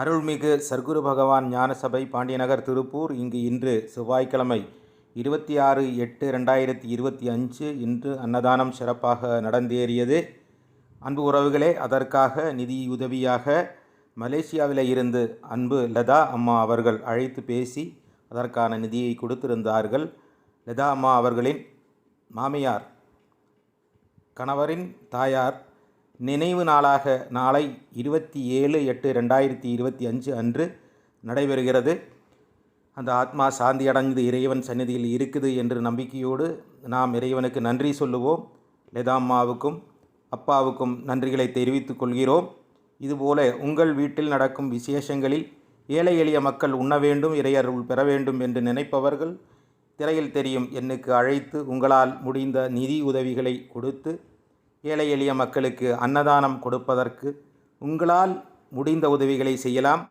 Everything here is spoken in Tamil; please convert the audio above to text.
அருள்மிகு சர்க்குரு பகவான் ஞானசபை பாண்டியநகர் திருப்பூர். இங்கு இன்று செவ்வாய்க்கிழமை இருபத்தி ஆறு எட்டு ரெண்டாயிரத்தி இருபத்தி அஞ்சு இன்று அன்னதானம் சிறப்பாக நடந்தேறியது. அன்பு உறவுகளே அதற்காக நிதியுதவியாக மலேசியாவில் இருந்து அன்பு லதா அம்மா அவர்கள் அழைத்து பேசி அதற்கான நிதியை கொடுத்திருந்தார்கள். லதா அம்மா அவர்களின் மாமியார் கணவரின் தாயார் நினைவு நாளாக நாளை இருபத்தி ஏழு எட்டு ரெண்டாயிரத்தி இருபத்தி அஞ்சு அன்று நடைபெறுகிறது. அந்த ஆத்மா சாந்தி அடைந்து இறைவன் சந்நிதியில் இருக்குது என்று நம்பிக்கையோடு நாம் இறைவனுக்கு நன்றி சொல்லுவோம். லதாம்மாவுக்கும் அப்பாவுக்கும் நன்றிகளை தெரிவித்துக் கொள்கிறோம். இதுபோல உங்கள் வீட்டில் நடக்கும் விசேஷங்களில் ஏழை எளிய மக்கள் உண்ண வேண்டும் இறையருள் பெற வேண்டும் என்று நினைப்பவர்கள் திரையில் தெரியும் எண்ணுக்கு அழைத்து உங்களால் முடிந்த நிதி உதவிகளை கொடுத்து ஏழை எளிய மக்களுக்கு அன்னதானம் கொடுப்பதற்கு உங்களால் முடிந்த உதவிகளை செய்யலாம்.